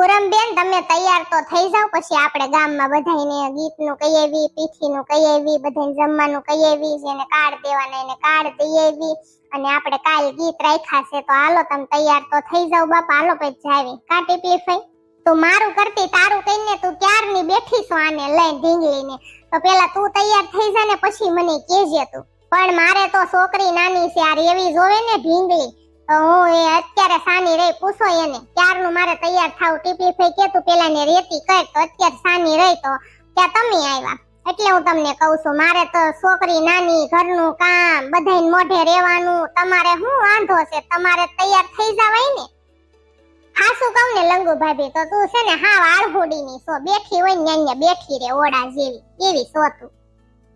પૂરમબેન તમે તૈયાર તો થઈ જાવ પછી આપણે ગામમાં બધાયને ગીતનું કહી આવી, પીઠીનું કહી આવી બધાને જમવાનું કહી આવી, જેને કાર્ડ દેવાના એને કાર્ડ દઈ આવી. અને આપણે કાલ ગીત રાખ્યા છે, તો હાલો તમે તૈયાર તો થઈ જાવ બાપા. હાલો પછી જાવી. કાટી પીફાઈ તું મારું કરતી તારું કહીને તું ક્યારની બેઠી છો આને લઈને? ઢીંગલીને તો પેલા તું તૈયાર થઈ જા ને પછી મને કહેજે તું. પણ મારે તો છોકરી નાની છે, આ એવી જોવે ને ઢીંગલી. હું એ અત્યારે સાની રહી પૂછો એને, ક્યારનું મારે તૈયાર થાવ? ટીપી ફઈ કે તું પેલા ને રેતી કર, તો અત્યારે સાની રહી તો ત્યાં તમે આવ્યા. એટલે હું તમને કહું છું, મારે તો છોકરી નાની, ઘરનું કામ બધાય મોઢે રહેવાનું, તમારે શું વાંધો છે? તમારે તૈયાર થઈ જવાય ને? હાસુ કહું ને લંગુ ભાભી? તો તું છે ને હા હાવ આળહુડીની સો બેઠી હોય ને ન્યા બેઠી રે, ઓડા જેવી, એવી સો તું.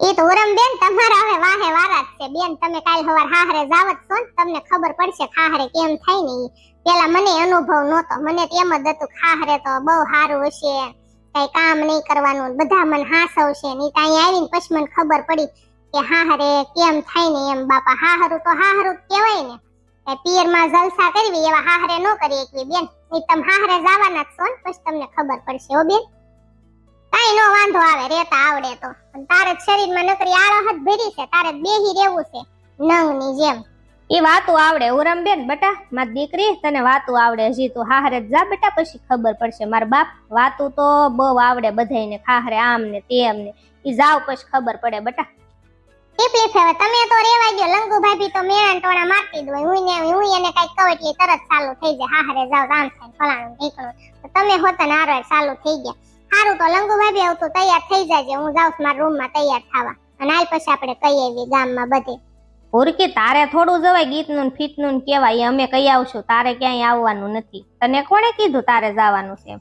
ઈ તો બેન, તમારા હવે વાહે વારા છે. બેન, તમે કાલ સવાર હાહરે જાવત છો તમને ખબર પડશે ખાહરે કેમ થાય ને પેલા મને અનુભવ નહોતો. મને એમ જ હતું ખાહરે તો બહુ સારું હશે. કઈ કામ નહીં કરવાનું. બધા મને હાસવશે ને ઈ તો અહીંયા આવીને પછી મને ખબર પડી કે હાહરે કેમ થાય ને એમ. બાપા, હાહરું તો હાહરું કહેવાય ને. પિયરમાં જલસા કરવી એવા હાહરે ન કરી એકવી બેન, ઈ તમે હાહરે જવાના જ છો પછી તમને ખબર પડશે. હો બેન? કાઈ નો વાંધો આવે રેતા આવડે તો. પણ તારે શરીરમાં નકરી આળહત ભરી છે તારે બેહી રહેવું છે નંગની જેમ. એ વાતું આવડે ઉરમ બેન બટા માર દીકરી તને વાતું આવડે હજી તું હાહરે જા બેટા પછી ખબર પડશે મારા બાપ. વાતું તો બહુ આવડે બધાયને ખાહરે આમ ને તેમ ને ઈ જાવ પછી ખબર પડે બટા. ટીપલી ફેવે તમે તો રેવા ગયો લંગુ ભાભી તો મેળાન ટોણા મારતી દો હું ને હું એને કઈ કહું એટલે તરત ચાલુ થઈ જાય. હાહરે જાવ આમ થાય ફલાણું ઢીકણું. તમે હોતા ને હારો ચાલુ થઈ ગયા. સારું તો લંગુ ભાભી આવું તો તૈયાર થઈ જાજે. હું જાઉં મારા રૂમમાં તૈયાર થવા. અને હાલ પછી આપણે કહી આવી ગામમાં બધે. પૂરકી તારે થોડું જવાય ગીતનું ફીતનું કહેવાય. અમે કઈ આવશું. તારે ક્યાંય આવવાનું નથી. તને કોણે કીધું તારે જવાનું છે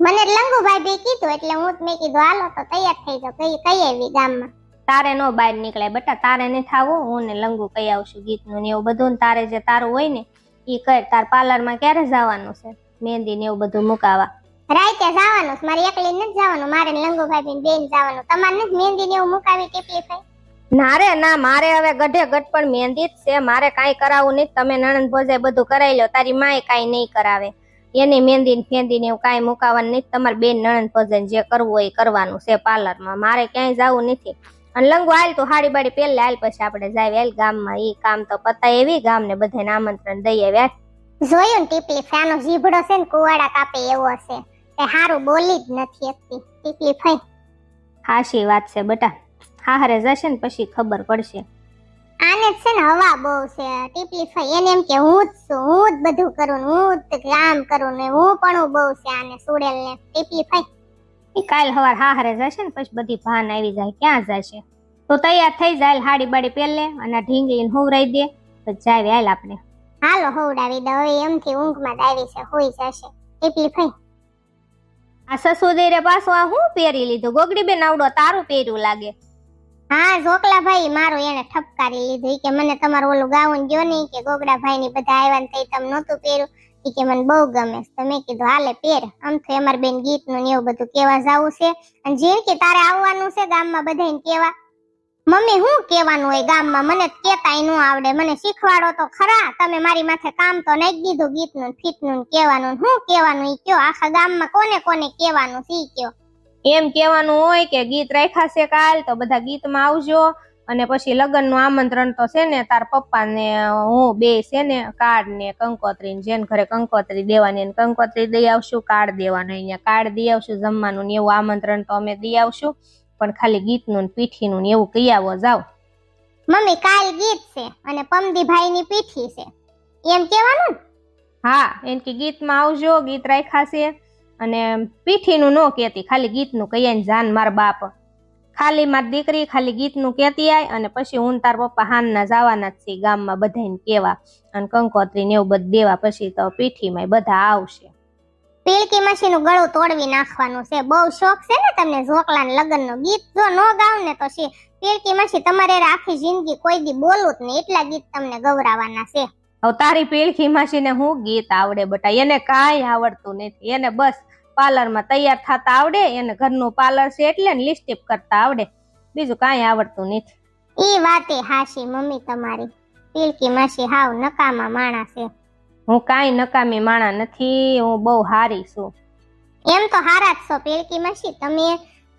મને લંગુ ભાભી કીધું એટલે હું મેં કીધું હાલો તો તૈયાર થઈ જાવ કઈ કઈ આવી ગામમાં? તારે નો બહાર નીકળે બટા તારે નહીં થાવું. હું ને લંગુ કઈ આવશું ગીતનું ને એવું બધું. ને તારે જે તારું હોય ને એ કર. તાર પાર્લરમાં ક્યારે જવાનું છે? મહેંદી ને એવું બધું મુકાવા. રાતે જવાનું છે. મારે એકલી નથી જવાનું. મારે ને લંગુ ભાભી બેન જવાનું. તમારે નથી મહેંદી ને એવું મુકાવી ફઈ ના રે ના મારે હવે ગઢે ગઢ પણ મહેંદી જ છે. મારે કાંઈ કરાવવું નહીં તમે નણંદ ભોજે બધું કરાવી લો. તારી માએ કાંઈ નહીં કરાવે. એની મહેંદી ને ફેંદી ને એવું કાંઈ મુકાવાનું નહીં તમારે બેન નણંદ ભોજાય જે કરવું હોય એ કરવાનું છે પાર્લરમાં. મારે ક્યાંય જવું નથી. અને લંગુ હાલ તું હાડી બાડી પેલા હાલ પછી આપણે જાય હાલ ગામમાં. ઈ કામ તો પતાય એવી ગામને બધાને આમંત્રણ દઈએ આવ્યા. જોયું ને ટીપલી. ફેનો જીભડો છે ને કુવાડા કાપે એવો છે. હારું બોલી જ નથી હતી ટીપલી ફઈ. હાશી વાત છે બેટા. હાહરે જશે ને પછી ખબર પડશે. આને છે ને હવા બહુ છે. ટીપલી ફઈ એને એમ કે હું જ છું હું જ બધું કરું ને હું જ કામ કરું ને હું પણ બહુ છે આને સુડેલ ને ટીપલી ફઈ. એ કાલ સવાર હાહરે જશે ને પછી બધી ભાન આવી જાય ક્યાં જશે? તો તૈયાર થઈ જાય હાડી બાડી પહેલે અને ઢીંગલી હુવરાઈ દે તો જાય હાલ આપણે. હાલો હોવડાવી દો હવે એમથી ઊંઘમાં જ આવી છે હોઈ જશે. ટીપલી ફઈ. આ સસુદેરે પાછો આ હું પહેરી લીધું? ગોગડી બેન આવડો તારું પહેર્યું લાગે. હા ઝોકલા ભાઈ મારું એને ઠપકારી લીધું. કે મને તમારું ઓલું ગાઉન ગયો નહીં કે ગોગડા ભાઈ ની બધા આવ્યા ને તઈ તમે નહોતું પહેર્યું. કે મને બહુ ગમે તમે કીધું, હાલે, પહેર. આમ તો અમાર બેન ગીતનું ને એવું બધું કેવા જાવું છે. અને જે કે તારે આવવાનું છે ગામમાં બધાને કેવા મમ્મી, હું કેવાનું હોય ગામમાં? મને કેતાયનું આવડે. મને શીખવાડો તો ખરા. તમે મારી માથે કામ તો નાખી દીધું, ગીતનું, ફીતનું ને કેવાનું હું કેવાનું ઈ કયો? આખા ગામમાં કોને કોને કેવાનું છે કયો? એમ કહેવાનું હોય કે ગીત રાખ્યા છે કાલ, તો બધા ગીતમાં આવજો. અને પછી લગ્નનું આમંત્રણ તો છે ને, તાર પપ્પા ને હું, બે છે ને, કાર્ડ ને કંકોત્રી ને જેને ઘરે કંકોત્રી દેવાની ને કંકોત્રી દઈ આવશું, કાર્ડ દેવાનું અહીંયા કાર્ડ દઈ આવશું, જમવાનું ને એવું આમંત્રણ તો અમે દઈ આવશું. પણ ખાલી ગીતનું ને પીઠીનું ને એવું કહી આવો જાવ મમ્મી કાલ ગીત છે અને પમદીભાઈ ની પીઠી છે. એમ કહેવાનું? હા એમ કે ગીતમાં આવજો ગીત રાખ્યા છે. અને પીઠીનું ન કહેતી ખાલી ગીતનું કહીએ ને જાન માર બાપ. ખાલી મારી દીકરી ખાલી ગીતનું કહેતી આય અને પછી હું તાર પપ્પા હાનના જવાના જ છે ગામમાં બધાને કેવા અને કંકોત્રી ને એવું બધું દેવા પછી તો પીઠીમાં બધા આવશે. પીળકી માસી નું ગળું તોડવી નાખવાનું છે. બહુ શોખ છે ને તમને ઝોકલા લગ્નનું ગીત. જો ન ગાવ ને તો શી? પીળકી માસી તમારે આખી જિંદગી કોઈ દી બોલું જ નહીં. એટલા ગીત તમને ગવરાવાના છે. હવે તારી પીળખી માસીને હું ગીત આવડે બટા? એને કાંઈ આવડતું નથી. એને બસ પાર્લરમાં તૈયાર થતા આવડે. એને ઘરનું પાર્લર છે એટલે ને લિપસ્ટિક કરતા આવડે. બીજું કાંઈ આવડતું નથી. એ વાતે હાશી મમ્મી તમારી. પીળકી માસી હાવ નકામા માણસ છે. હું કાંઈ નકામી માણા નથી હું બહુ હારી છું. એમ તો હારા જ છો પેલકી માસી. તમે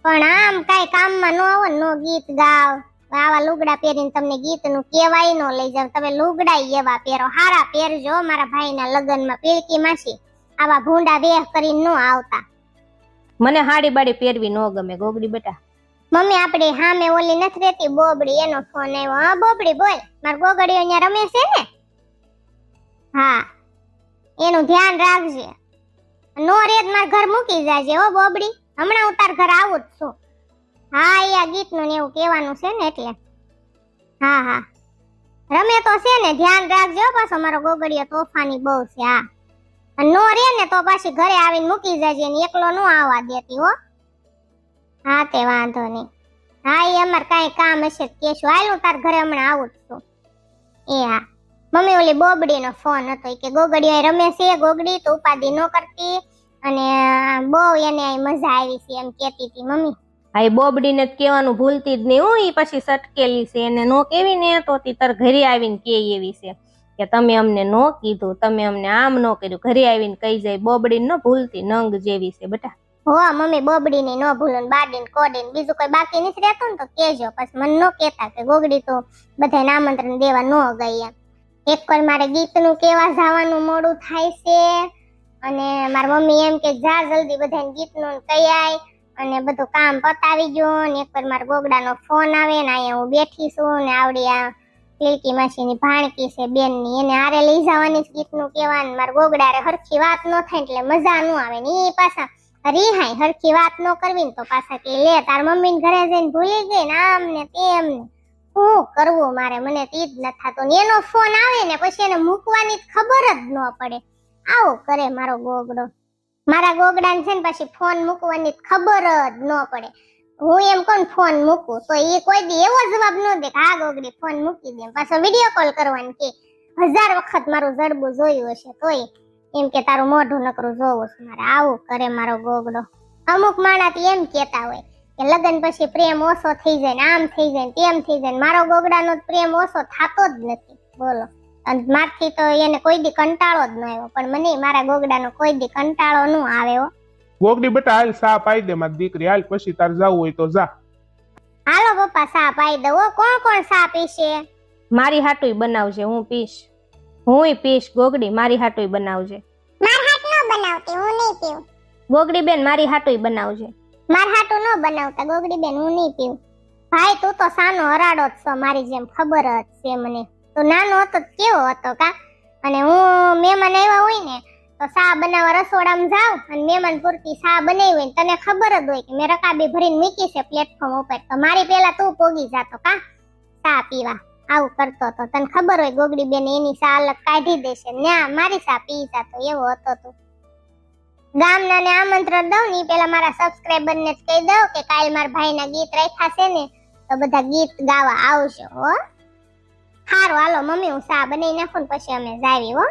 પણ આમ કાંઈ કામમાં ન આવો નો ગીત ગાવ. આવા લુગડા પહેરીને તમને ગીતનું કેવાય ન લઈ જાવ. તમે લુગડા એવા પહેરો હારા પહેરજો મારા ભાઈના લગ્નમાં પેલકી માસી. આવા ભૂંડા વેહ કરીને ન આવતા. મને હાડી બાડી પહેરવી ન ગમે ગોગડી બેટા. મમ્મી આપણી હામે ઓલી નથી રહેતી બોબડી એનો ફોન આવ્યો. હા બોબડી બોલ. માર ગોગડીઓ અહીંયા રમે છે ને? હા. એનું ધ્યાન રાખજે. નો રેત માર ઘર મૂકી જાજે હો બોબડી. હમણાં હું તાર ઘર આવું જ છું. હા, એ આ ગીતનું ને એવું કહેવાનું છે ને એટલે. હા હા. રમે તો છે ને, ધ્યાન રાખજો પાછો મારો ગોગડીયો તોફાની બહુ છે, હા. નો રે ને તો પાછી ઘરે આવીને મૂકી જાજે ને એકલો નો આવવા દેતી હો. હા, તે વાંધો નહીં. હા, એ અમારે કાંઈ કામ હશે કેશું. હાલ તાર ઘરે હમણાં આવું જ છું. એ હા. મમ્મી ઓલી બોબડીનો ફોન હતો કે ગોગડી અહીં રમે છે ગોગડી તો ઉપાધિ ન કરતી. અને બહુ એને મજા આવી છે એમ કહેતી હતી મમ્મી. હા એ બોબડીને જ કહેવાનું ભૂલતી જ નહીં હું એ પછી સટકેલી છે. એને નો કેવી ને તો તાર ઘરે આવીને કે એવી છે કે તમે અમને નો કીધું તમે અમને આમ નો કર્યું. ઘરે આવીને કહી જાય બોબડી ન ભૂલતી નંગ જેવી છે બેટા. હો મમ્મી બોબડી ને ન ભૂલું ને બાડીને કોડીને બીજું કોઈ બાકી નથી રહેતું ને તો કેજો પછી મને નો કેતા કે ગોગડી તો બધાને આમંત્રણ દેવા ન ગઈ એમ. એક વાર મારે ગીતનું કેવા જવાનું મોડું થાય છે. અને મારી મમ્મી એમ કે, જા જલ્દી બધાને ગીતનું કહી આય. અને બધું કામ પતાવી ગયું ને એક વાર મારા ગોગડાનો ફોન આવે ને અહીંયા હું બેઠી છું ને આવડી આ પીલકી માસીની ભાણકી છે બેનની, એને હારે લઈ જવાની જ ગીતનું કહેવાનું. મારા ગોગડા હારે હરખી વાત ન થાય એટલે મજા ન આવે ને એ પાછા રિહાય હરખી વાત ન કરવી ને તો પાછા કે, લે તાર મમ્મી ને ઘરે જઈને ભૂલી ગઈ ને આમ ને તેમ ને. શું કરવું મારે? મને તો જ ન થતું. એનો ફોન આવે ને પછી એને મૂકવાની ખબર જ ન પડે. આવું કરે મારો ગોગડો. મારા ગોગડાને છે ને પછી ફોન મૂકવાની ખબર જ ન પડે. હું એમ કોણ ફોન મૂકું? તો એ કોઈ દી એવો જવાબ ન દે કે, હા, ગોગડી, ફોન મૂકી દે. પાછો વીડિયો કોલ કરવાની કે, હજાર વખત મારું જડબું જોયું હશે તોય એમ કે તારું મોઢું નકરું જોવું છે મારે. આવું કરે મારો ગોગડો. અમુક માણસ એમ કેતા હોય કે લગ્ન પછી પ્રેમ ઓછો થઈ જાય ને આમ થઈ જાય ને તેમ થઈ જાય મારો ગોગડાનો પ્રેમ ઓછો થતો જ નથી. બોલો. અને મારથી તો એને કોઈ દી કંટાળો જ ન આવ્યો. પણ મને મારા ગોગડાનો કોઈ દી કંટાળો ન આવે ગોગડી બેટા હાલ સા પાઈ દે મારી દીકરી. હાલ પછી તાર જવું હોય તો જા. હાલો પપ્પા સા પાઈ દો હો. કોણ કોણ સા પીશે? મારી હાટુય બનાવજે હું પીશ. હુંય પીશ ગોગડી મારી હાટુય બનાવજે. માર હાટ ન બનાવતી હું નહીં પીવું. ગોગડી બેન મારી હાટુય બનાવજે. માર હાટું ન બનાવતા ગોગડી બેન હું નહીં પીવું. ભાઈ, તું તો સાનો હરાડો જ છો, મારી જેમ ખબર જ છે મને. તું નાનો હતો કેવો હતો કા? અને હું મહેમાન આવ્યા હોય ને, તો સા બનાવવા રસોડામાં જાઉં અને મહેમાન પૂરતી સા બનાવી હોય તને ખબર જ હોય કે મેં રકાબી ભરીને મૂકી છે પ્લેટફોર્મ ઉપર. તો મારી પહેલા તું પોગી જાતો કા? સા પીવા. આવું કરતો તો તને ખબર હોય ગોગડી બેન એની સા અલગ કાઢી દેશે. ના મારી સા પી જાતો, એવો હતો તું. ગામના ને આમંત્રણ દઉં ને પેલા મારા સબસ્ક્રાઇબર જ કહી દઉં કે કાલ મારા ભાઈના ગીત રાખ્યા છે ને, તો બધા ગીત ગાવા આવશે હો. સારું હાલો, મમ્મી, હું સા બનાવી નાખું ને પછી અમે જાવી, હો.